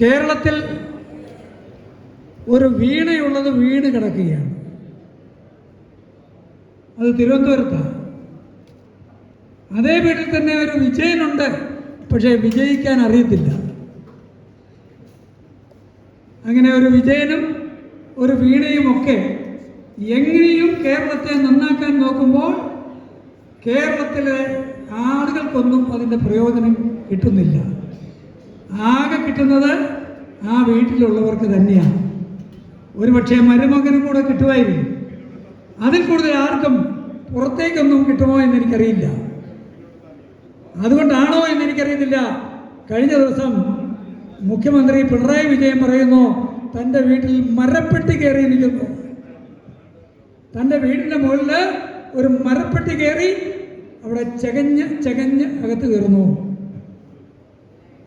കേരളത്തിൽ ഒരു വീണയുള്ളത് വീണ് കിടക്കുകയാണ്. അത് തിരുവനന്തപുരത്താണ് അതേ വീട്ടിൽ തന്നെ ഒരു വിജയനുണ്ട് പക്ഷേ വിജയിക്കാൻ അറിയത്തില്ല. അങ്ങനെ ഒരു വിജയനും ഒരു വീണയും ഒക്കെ എങ്ങനെയും കേരളത്തെ നന്നാക്കാൻ നോക്കുമ്പോൾ കേരളത്തിലെ ആളുകൾക്കൊന്നും അതിന്റെ പ്രയോജനം കിട്ടുന്നില്ല. ആകെ കിട്ടുന്നത് ആ വീട്ടിലുള്ളവർക്ക് തന്നെയാണ്. ഒരുപക്ഷെ മരുമകനും കൂടെ കിട്ടുമായിരിക്കും അതിൽ കൂടുതൽ ആർക്കും പുറത്തേക്കൊന്നും കിട്ടുമോ എന്ന് എനിക്കറിയില്ല അതുകൊണ്ടാണോ എന്ന് എനിക്കറിയുന്നില്ല കഴിഞ്ഞ ദിവസം മുഖ്യമന്ത്രി പിണറായി വിജയൻ പറയുന്നു തന്റെ വീട്ടിൽ മരപ്പെട്ടി കയറിയിരിക്കുന്നു തന്റെ വീടിന്റെ മുകളിൽ ഒരു മരപ്പെട്ടി കയറി അവിടെ ചകഞ്ഞ് ചകഞ്ഞ് അകത്ത് കയറുന്നു.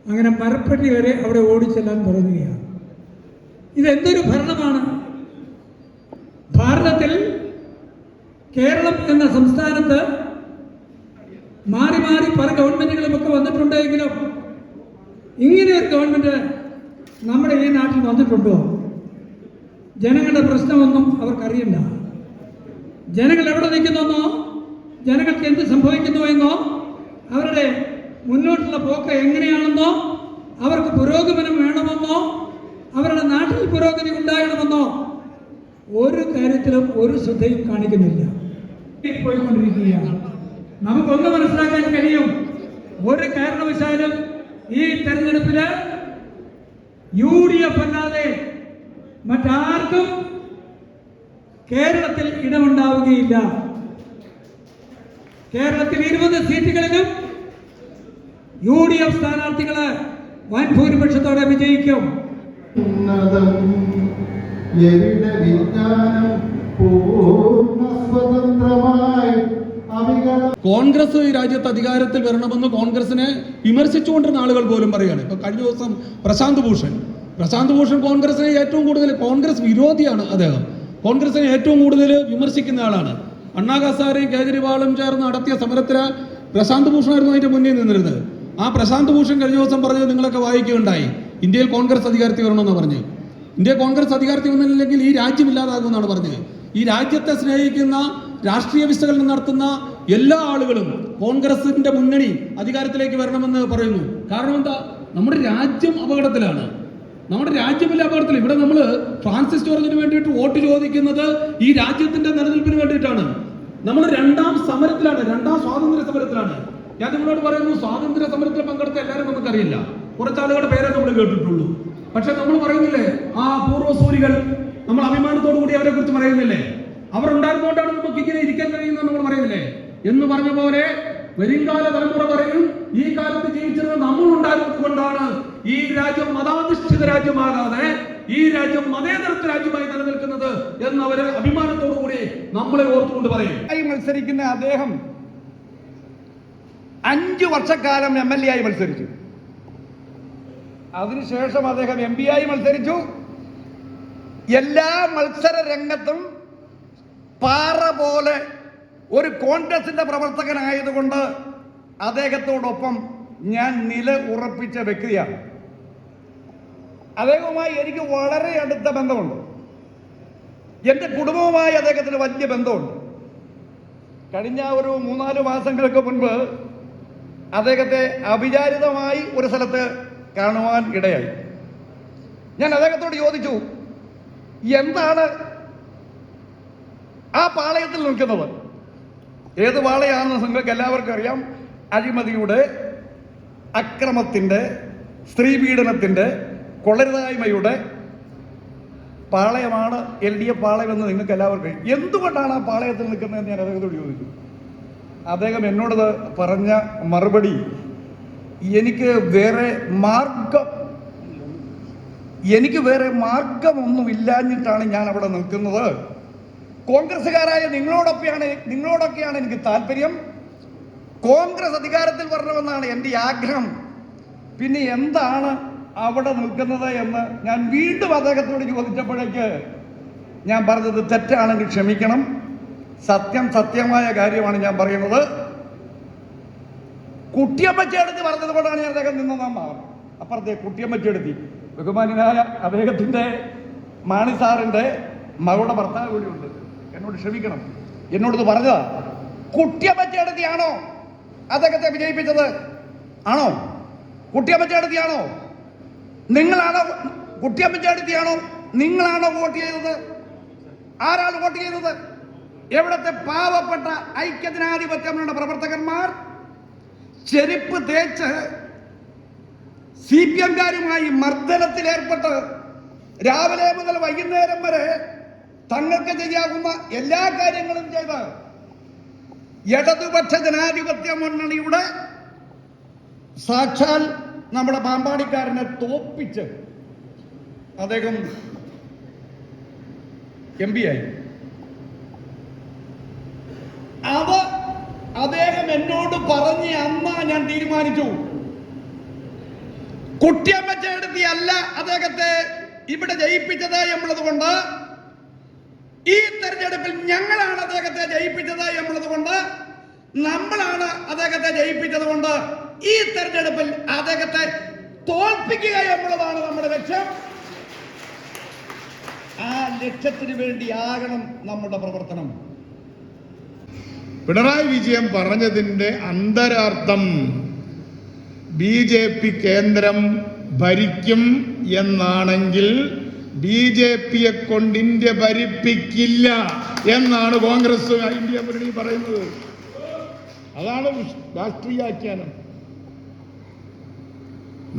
അങ്ങനെ മരപ്പെട്ടി വരെ അവിടെ ഓടിച്ചെല്ലാൻ തുടങ്ങുകയാണ്. ഇതെന്തൊരു ഭരണമാണ്? ഭാരതത്തിൽ കേരളം എന്ന സംസ്ഥാനത്ത് മാറി മാറി പല ഗവൺമെന്റുകളുമൊക്കെ വന്നിട്ടുണ്ടെങ്കിലും ഇങ്ങനെ ഒരു ഗവൺമെന്റ് നമ്മുടെ ഈ നാട്ടിൽ വന്നിട്ടുണ്ടോ? ജനങ്ങളുടെ പ്രശ്നമൊന്നും അവർക്കറിയണ്ട ജനങ്ങൾ എവിടെ നിൽക്കുന്നെന്നോ? ജനങ്ങൾക്ക് എന്ത് സംഭവിക്കുന്നു എന്നോ? അവരുടെ മുന്നോട്ടുള്ള പോക്ക് എങ്ങനെയാണെന്നോ അവർക്ക് പുരോഗമനം വേണമെന്നോ അവരുടെ നാട്ടിൽ പുരോഗതി ഉണ്ടാകണമെന്നോ ഒരു കാര്യത്തിലും ഒരു ശ്രദ്ധയും കാണിക്കുന്നില്ല. പോയിക്കൊണ്ടിരിക്കുകയാണ്. നമുക്കൊന്ന് മനസ്സിലാക്കാൻ കഴിയും. ഒരു കാരണവശാലും ഈ തെരഞ്ഞെടുപ്പിൽ യു ഡി എഫ് അല്ലാതെ മറ്റാർക്കും കേരളത്തിൽ ഇടമുണ്ടാവുകയില്ല. കേരളത്തിൽ ഇരുപത് സീറ്റുകളിലും യു ഡി എഫ് സ്ഥാനാർത്ഥികൾ വൻ ഭൂരിപക്ഷത്തോടെ വിജയിക്കും. ഉന്നതം എവിടെ വിജ്ഞാനം പൂർണ സ്വതന്ത്രമായി അവികല കോൺഗ്രസ് ഈ രാജ്യത്ത് അധികാരത്തിൽ വരണമെന്ന് കോൺഗ്രസിനെ വിമർശിച്ചുകൊണ്ടിരുന്ന ആളുകൾ പോലും പറയുകയാണ്. ഇപ്പൊ കഴിഞ്ഞ ദിവസം പ്രശാന്ത് ഭൂഷൺ. പ്രശാന്ത് ഭൂഷൺ കോൺഗ്രസിനെ ഏറ്റവും കൂടുതൽ കോൺഗ്രസ് വിരോധിയാണ് അദ്ദേഹം. കോൺഗ്രസിനെ ഏറ്റവും കൂടുതൽ വിമർശിക്കുന്ന ആളാണ്. അണ്ണാ ഹസാരെയും കേജ്രിവാളും ചേർന്ന് നടത്തിയ സമരത്തിൽ പ്രശാന്ത് ഭൂഷണായിരുന്നു അതിന്റെ മുന്നിൽ നിന്നിരുന്നത്. ആ പ്രശാന്ത് ഭൂഷൺ കഴിഞ്ഞ ദിവസം പറഞ്ഞത് നിങ്ങളൊക്കെ വായിക്കുകയുണ്ടായി. ഇന്ത്യയിൽ കോൺഗ്രസ് അധികാരത്തിൽ വരണമെന്ന് പറഞ്ഞു. ഇന്ത്യ കോൺഗ്രസ് അധികാരത്തിൽ വന്നില്ലെങ്കിൽ ഈ രാജ്യം ഇല്ലാതാകുമെന്നാണ് പറഞ്ഞത് ഈ രാജ്യത്തെ സ്നേഹിക്കുന്ന രാഷ്ട്രീയ വിശകലനം നടത്തുന്ന എല്ലാ ആളുകളും കോൺഗ്രസിന്റെ മുന്നണി അധികാരത്തിലേക്ക് വരണമെന്ന് പറയുന്നു. കാരണം എന്താ? നമ്മുടെ രാജ്യം അപകടത്തിലാണ്. നമ്മുടെ രാജ്യമില്ല അപകടത്തിൽ ഇവിടെ നമ്മൾ ഫ്രാൻസിസ് ജോർജിന് വേണ്ടിയിട്ട് വോട്ട് ചോദിക്കുന്നത് ഈ രാജ്യത്തിന്റെ നിലനിൽപ്പിന് വേണ്ടിയിട്ടാണ്. നമ്മൾ രണ്ടാം സമരത്തിലാണ് രണ്ടാം സ്വാതന്ത്ര്യ സമരത്തിലാണ്. ഞാൻ നിങ്ങളോട് പറയുന്നു സ്വാതന്ത്ര്യ സമരത്തിൽ പങ്കെടുത്ത എല്ലാവരും നമുക്കറിയില്ല. കുറച്ചാളുകളുടെ പേരെ നമ്മൾ കേട്ടിട്ടുള്ളൂ. പക്ഷെ നമ്മൾ പറയുന്നില്ലേ ആ പൂർവസൂരികൾ നമ്മൾ അഭിമാനത്തോടു കൂടി അവരെ കുറിച്ച് പറയുന്നില്ലേ? അവർ ഉണ്ടായിരുന്നുകൊണ്ടാണ് നമുക്ക് ഇങ്ങനെ ഇരിക്കാൻ കഴിയുന്നത് നമ്മൾ പറയുന്നില്ലേ? എന്ന് പറഞ്ഞ പോലെ വരുംകാല തലമുറ പറയും ഈ കാലത്ത് ജീവിച്ചിരുന്ന നമ്മൾ ഉണ്ടായിരുന്നത് കൊണ്ടാണ് ഈ രാജ്യം മതാധിഷ്ഠിത രാജ്യമാകാതെ ഈ രാജ്യം മതേതരത്വ രാജ്യമായി നിലനിൽക്കുന്നത് എന്ന് അവർ അഭിമാനത്തോടു കൂടി നമ്മളെ ഓർത്തുകൊണ്ട് പറയും. മത്സരിക്കുന്ന അദ്ദേഹം അഞ്ചു വർഷക്കാലം എം എൽ എ ആയി മത്സരിച്ചു. അതിനുശേഷം അദ്ദേഹം എം പി ആയി മത്സരിച്ചു. എല്ലാ മത്സര രംഗത്തും പാറ പോലെ ഒരു കോൺഗ്രസിന്റെ പ്രവർത്തകനായതുകൊണ്ട് അദ്ദേഹത്തോടൊപ്പം ഞാൻ നില ഉറപ്പിച്ച വ്യക്തിയാണ്. അദ്ദേഹവുമായി എനിക്ക് വളരെ അടുത്ത ബന്ധമുണ്ട്. എന്റെ കുടുംബവുമായി അദ്ദേഹത്തിന് വലിയ ബന്ധമുണ്ട്. കഴിഞ്ഞ ഒരു മൂന്നാൽ മാസങ്ങൾക്ക് മുൻപ് അദ്ദേഹത്തെ അവിചാരിതമായി ഒരു സ്ഥലത്ത് കാണുവാൻ ഇടയായി. ഞാൻ അദ്ദേഹത്തോട് ചോദിച്ചു എന്താണ് ആ പാളയത്തിൽ നിൽക്കുന്നത്? ഏത് പാളയാണെന്ന് നിങ്ങൾക്ക് എല്ലാവർക്കും അറിയാം. അഴിമതിയുടെ അക്രമത്തിന്റെ സ്ത്രീപീഡനത്തിന്റെ കൊള്ളരുതായ്മയുടെ പാളയമാണ് എൽ ഡി എഫ് പാളയം എന്ന് നിങ്ങൾക്ക് എല്ലാവർക്കും എന്തുകൊണ്ടാണ് ആ പാളയത്തിൽ നിൽക്കുന്നതെന്ന് ഞാൻ അദ്ദേഹത്തോട് ചോദിച്ചു? അദ്ദേഹം എന്നോട് പറഞ്ഞ മറുപടി എനിക്ക് വേറെ മാർഗം എനിക്ക് വേറെ മാർഗമൊന്നും ഇല്ലാഞ്ഞിട്ടാണ് ഞാൻ അവിടെ നിൽക്കുന്നത്. കോൺഗ്രസ്സുകാരായ നിങ്ങളോടൊക്കെയാണ് നിങ്ങളോടൊക്കെയാണ് എനിക്ക് താല്പര്യം. കോൺഗ്രസ് അധികാരത്തിൽ വരണമെന്നാണ് എന്റെ ആഗ്രഹം. പിന്നെ എന്താണ് അവിടെ നിൽക്കുന്നത് എന്ന് ഞാൻ വീണ്ടും അദ്ദേഹത്തോട് ചോദിച്ചപ്പോഴേക്ക് ഞാൻ പറഞ്ഞത് തെറ്റാണെങ്കിൽ ക്ഷമിക്കണം. സത്യം സത്യമായ കാര്യമാണ് ഞാൻ പറയുന്നത്. കുട്ടിയമ്മച്ചെടുത്ത് പറഞ്ഞത് കൊണ്ടാണ് ഞാൻ അദ്ദേഹം നിന്നതെന്നാണ് അപ്പുറത്തെ കുട്ടിയമ്മച്ചെടുത്തി ബഹുമാനായ അദ്ദേഹത്തിന്റെ മാണി സാറിന്റെ മകളുടെ ഭർത്താവ് കൂടിയുണ്ട് എന്നോട് ക്ഷമിക്കണം. എന്നോട് പറഞ്ഞതാ. കുട്ടിയമ്മച്ചെടുത്തിയാണോ അദ്ദേഹത്തെ വിജയിപ്പിച്ചത്? ആണോ? കുട്ടിയമ്മച്ചെടുത്തിയാണോ? നിങ്ങളാണോ കുട്ടിയമ്മച്ചെടുത്തിയാണോ നിങ്ങളാണോ വോട്ട് ചെയ്തത്? ആരാണ് വോട്ട് ചെയ്തത്? എവിടത്തെ പാവപ്പെട്ട ഐക്യജനാധിപത്യ മുന്നണിയുടെ പ്രവർത്തകന്മാർ ചെരുപ്പ് തേച്ച് സി പി എംകാരുമായി മർദ്ദനത്തിലേർപ്പെട്ട് രാവിലെ മുതൽ വൈകുന്നേരം വരെ തങ്ങൾക്ക് ചെയ്യാകുന്ന എല്ലാ കാര്യങ്ങളും ചെയ്ത് ഇടതുപക്ഷ ജനാധിപത്യ മുന്നണിയുടെ സാക്ഷാൽ നമ്മുടെ പാമ്പാടിക്കാരനെ തോപ്പിച്ച് അദ്ദേഹം എം പി ആയി. അത് അദ്ദേഹം എന്നോട് പറഞ്ഞ അമ്മ ഞാൻ തീരുമാനിച്ചു. കുട്ടിയമ്മച്ചെടുത്തി അല്ല അദ്ദേഹത്തെ ഇവിടെ ജയിപ്പിച്ചത് എന്നുള്ളത് കൊണ്ട് ഈ തെരഞ്ഞെടുപ്പിൽ ഞങ്ങളാണ് അദ്ദേഹത്തെ ജയിപ്പിച്ചത് എന്നുള്ളത് കൊണ്ട് നമ്മളാണ് അദ്ദേഹത്തെ ജയിപ്പിച്ചത് കൊണ്ട് ഈ തെരഞ്ഞെടുപ്പിൽ അദ്ദേഹത്തെ തോൽപ്പിക്കുക എന്നുള്ളതാണ് നമ്മുടെ ലക്ഷ്യം. ആ ലക്ഷ്യത്തിന് വേണ്ടിയാകണം നമ്മുടെ പ്രവർത്തനം. പിണറായി വിജയൻ പറഞ്ഞതിന്റെ അന്തരാർത്ഥം ബി ജെ പി കേന്ദ്രം ഭരിക്കും എന്നാണെങ്കിൽ ബി ജെ പിയെ കൊണ്ട് ഇന്ത്യ ഭരിപ്പിക്കില്ല എന്നാണ് കോൺഗ്രസ് ഇന്ത്യ മുന്നണി പറയുന്നത്. അതാണ് രാഷ്ട്രീയാഖ്യാനം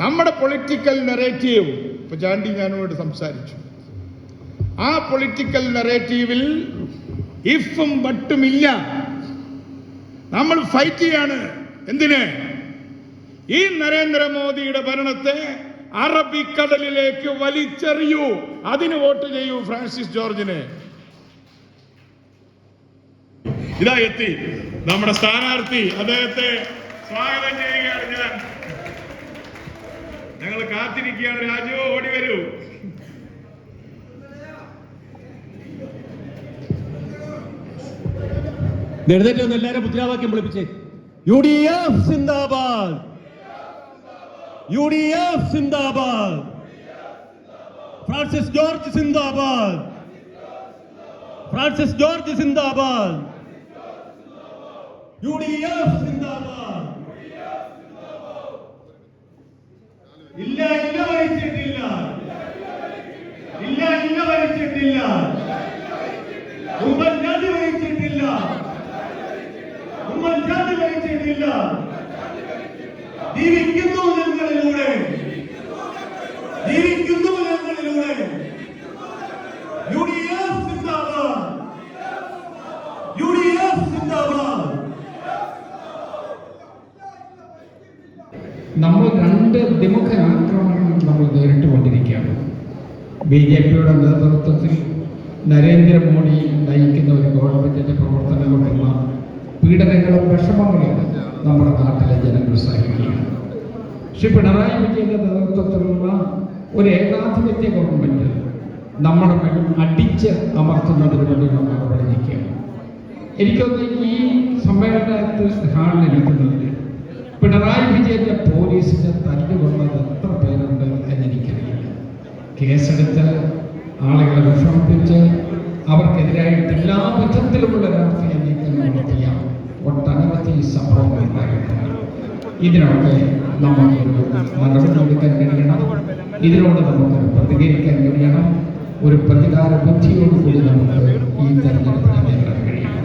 നമ്മുടെ പൊളിറ്റിക്കൽ നെറേറ്റീവ് ഇപ്പൊ ചാണ്ടി ഞാനോട് സംസാരിച്ചു. ആ പൊളിറ്റിക്കൽ നെറേറ്റീവിൽ ഇഫും ബട്ടുമില്ല നമ്മൾ ഫൈറ്റ് ചെയ്യാണ്. എന്തിന്? ഈ നരേന്ദ്രമോദിയുടെ ഭരണത്തെ അറബിക്കടലിലേക്ക് വലിച്ചെറിയൂ. അതിന് വോട്ട് ചെയ്യൂ ഫ്രാൻസിസ് ജോർജിന്. ഇതാ എത്തി. നമ്മുടെ സ്ഥാനാർത്ഥി അദ്ദേഹത്തെ സ്വാഗതം ചെയ്യുകയാണ്. ഞാൻ ഞങ്ങൾ കാത്തിരിക്കുകയാണ്. രാജു ഓടി വരൂ. എഴുന്നേറ്റ് ഒന്ന് എല്ലാവരും മുദ്രാവാക്യം വിളിപ്പിച്ചേ. യു ഡി എഫ് സിന്ദാബാദ്. യു ഡി എഫ് സിന്ദാബാദ്. ഫ്രാൻസിസ് ജോർജ് സിന്ദാബാദ്. ഫ്രാൻസിസ് ജോർജ് സിന്ദാബാദ്. യു ഡി എഫ് സിന്ദാബാദ്. ഇല്ല ഇല്ല വഹിച്ചിട്ടില്ല ഇല്ല ഇല്ല വഹിച്ചിട്ടില്ല ഉമ്മൻചാണ്ടി വഹിച്ചിട്ടില്ല ഉമ്മൻചാണ്ടി വഹിച്ചിട്ടില്ല ജീവിക്കുന്നു ഞങ്ങളിലൂടെ ജീവിക്കുന്നു ഞങ്ങളിലൂടെ യു ഡി എഫ് സിന്ദാബാദ് യു ഡി എഫ് സിന്ദാബാദ് നമ്മൾ രണ്ട് വിമുഖ ആക്രമണങ്ങൾ നമ്മൾ നേരിട്ടുകൊണ്ടിരിക്കുകയാണ്. ബി ജെ പിയുടെ നേതൃത്വത്തിൽ നരേന്ദ്രമോദി നയിക്കുന്ന ഒരു ഗവൺമെന്റിന്റെ പ്രവർത്തനം കൊണ്ടുള്ള പീഡനങ്ങളും വിഷമങ്ങളും നമ്മുടെ നാട്ടിലെ ജനങ്ങൾ സഹിക്കുകയാണ് ശ്രീ പിണറായി വിജയന്റെ നേതൃത്വത്തിലുള്ള ഒരു ഏകാധിപത്യ ഗവൺമെന്റ് നമ്മുടെ അടിച്ച് അമർത്തുന്നതിന് വേണ്ടി നമ്മൾ അവിടെ നിൽക്കുകയാണ് എനിക്കൊന്ന് ഈ സമ്മേളനത്തിൽ ഹാളിലിരിക്കുന്നതിൽ പിണറായി വിജയന്റെ പോലീസിന്റെ വന്നത് എത്ര പേരുണ്ട് എന്നെനിക്കറിയില്ല. കേസെടുത്ത് ആളുകളെ വിഷമിപ്പിച്ച് അവർക്കെതിരായിട്ട് എല്ലാ വിധത്തിലുമുള്ള രാഷ്ട്രീയ നീക്കങ്ങൾ നടത്തിയ ഒട്ടനവധി സംഭവങ്ങൾ ഉണ്ടായിട്ടുണ്ട്. ഇതിനൊക്കെ നമുക്കൊരു നടപടി എടുക്കാൻ കഴിയണം. ഇതിനോട് നമുക്ക് പ്രതികരിക്കാൻ കഴിയണം. ഒരു പ്രതികാര ബുദ്ധിയോടുകൂടി നമുക്ക് ഈ തെരഞ്ഞെടുപ്പിനെ നേരിടാൻ കഴിയണം.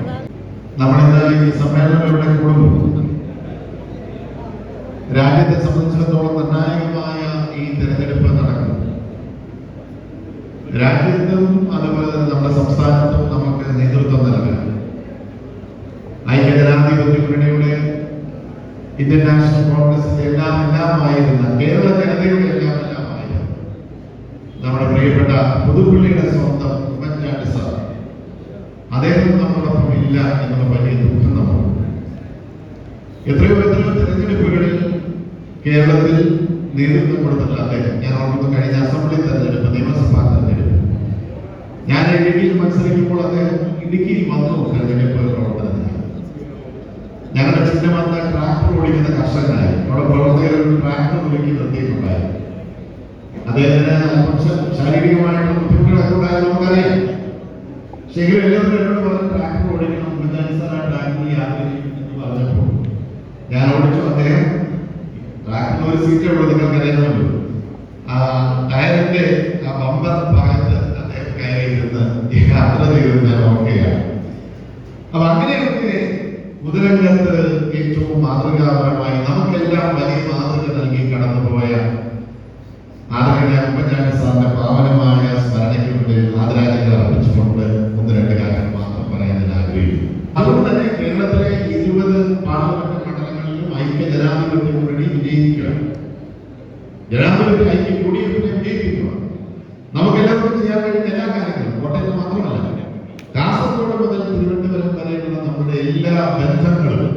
നമ്മളിന്ന് ഈ സമ്മേളനം ഇവിടെ കൂടുന്നു രാജ്യത്തെ സംബന്ധിച്ചിടത്തോളം നിർണായകമായ ഈ തെരഞ്ഞെടുപ്പ് നടക്കുന്നു. രാജ്യത്തും അതുപോലെ തന്നെ നമ്മുടെ സംസ്ഥാനത്തും നമുക്ക് നേതൃത്വം നൽകാൻ ഐക്യജനാധിപത്യ മുന്നണിയുടെ ഇന്ത്യൻ നാഷണൽ കോൺഗ്രസിന്റെ എല്ലാം എല്ലാമായിരുന്ന കേരള ജനതയുടെ എല്ലാം എല്ലാമായിരുന്നു. നമ്മുടെ പ്രിയപ്പെട്ട പുതുപ്പള്ളിയുടെ സ്വന്തം ഉമ്മൻചാണ്ടി സാർ. അദ്ദേഹം നമ്മളോടൊപ്പം ഇല്ല എന്നുള്ള വലിയ ദുഃഖം നമുക്കുണ്ട് എത്രയോ എത്രയോ തെരഞ്ഞെടുപ്പുകളിൽ കേരളത്തിൽ നേതൃത്വം കൊടുത്തിട്ടുള്ള അദ്ദേഹം. ഞാൻ ഓർക്കുന്നു കഴിഞ്ഞ അസംബ്ലി തെരഞ്ഞെടുപ്പ് നിയമസഭാ തെരഞ്ഞെടുപ്പ്. ഞാൻ ഇടുക്കിയിൽ മത്സരിക്കുമ്പോൾ അദ്ദേഹം ഇടുക്കിയിൽ വന്നു തെരഞ്ഞെടുപ്പ് പ്രവർത്തനത്തിന്. ഞങ്ങളുടെ ചിഹ്നമത്ത ട്രാക്ടർ ഓടിക്കുന്ന കർഷകനായി. അവിടെ പ്രവർത്തകർ ഒരു ട്രാക്ടർ ഒരുക്കി നിർത്തിയിട്ടുണ്ടായി. അദ്ദേഹത്തിന് ശാരീരികമായിട്ടുള്ള ബുദ്ധിമുട്ടുകളൊക്കെ ഉണ്ടായത് നമുക്കറിയാം. ശരിക്കും എല്ലാവരും എന്നോട് പറഞ്ഞ് ട്രാക്ടർ ഓടിക്കണം ഉമ്മൻചാണ്ടി സാർ ആ ട്രാക്ടറിൽ യാത്ര ചെയ്യും എന്ന് പറഞ്ഞപ്പോൾ ഞാൻ ഓടിച്ചു. അദ്ദേഹം ട്രാക്കിന് ഒരു സീറ്റ് ഉള്ളൂ നിങ്ങൾക്ക് അറിയാമല്ലോ. ആ ടയറിന്റെ ആ ബമ്പർ ഭാഗത്ത് അദ്ദേഹം കയറിയിരുന്ന് യാത്ര ചെയ്തത് ഞാൻ ഓർക്കുകയാണ്. അപ്പൊ അങ്ങനെയൊക്കെ മുതലങ്കത്ത് ഏറ്റവും മാതൃകാപരമായി നമുക്കെല്ലാം വലിയ മാതൃക നൽകി കടന്നുപോയ ആദരണീയ ഉമ്മൻചാണ്ടി സാറിന്റെ പാവനമായ സ്മരണയ്ക്ക് മുന്നിൽ ആദരാഞ്ജലികൾ അർപ്പിച്ചുകൊണ്ട് ഐക്യ ജനാധിപത്യ മുന്നണി വിജയിക്കണം ജനാധിപത്യ ഐക്യം യു ഡി വിജയിപ്പിക്കുക. നമുക്ക് എല്ലാവർക്കും ചെയ്യാൻ കഴിയുന്ന എല്ലാ കാര്യങ്ങളും കോട്ടയത്ത് മാത്രമല്ല. കാസർഗോഡ് മുതൽ തിരുവനന്തപുരം വരെയുള്ള നമ്മുടെ എല്ലാ ബന്ധങ്ങളും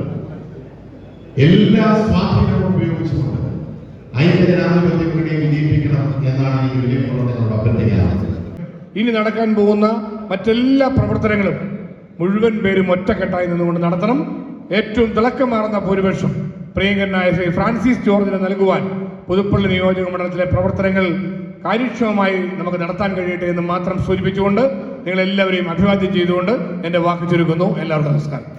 എല്ലാ സ്വാധീനവും ഉപയോഗിച്ചുകൊണ്ട് ഐക്യജനാധിപത്യ കൂടി വിജയിപ്പിക്കണം എന്നാണ് ഈ വലിയ പ്രവർത്തനങ്ങളോട് അഭ്യർത്ഥിക്കാറുള്ളത്. ഇനി നടക്കാൻ പോകുന്ന മറ്റെല്ലാ പ്രവർത്തനങ്ങളും മുഴുവൻ പേരും ഒറ്റക്കെട്ടായി നിന്നുകൊണ്ട് നടത്തണം. ഏറ്റവും തിളക്കമാർന്ന ഭൂരിപക്ഷം. പ്രിയങ്കരനായ ശ്രീ ഫ്രാൻസിസ് ജോർജിന് നൽകുവാൻ പുതുപ്പള്ളി നിയോജക മണ്ഡലത്തിലെ പ്രവർത്തനങ്ങൾ കാര്യക്ഷമമായി നമുക്ക് നടത്താൻ കഴിയട്ടെ എന്ന് മാത്രം സൂചിപ്പിച്ചുകൊണ്ട് നിങ്ങളെല്ലാവരെയും അഭിവാദ്യം ചെയ്തുകൊണ്ട് എന്റെ വാക്ക് ചുരുക്കുന്നു. എല്ലാവർക്കും നമസ്കാരം.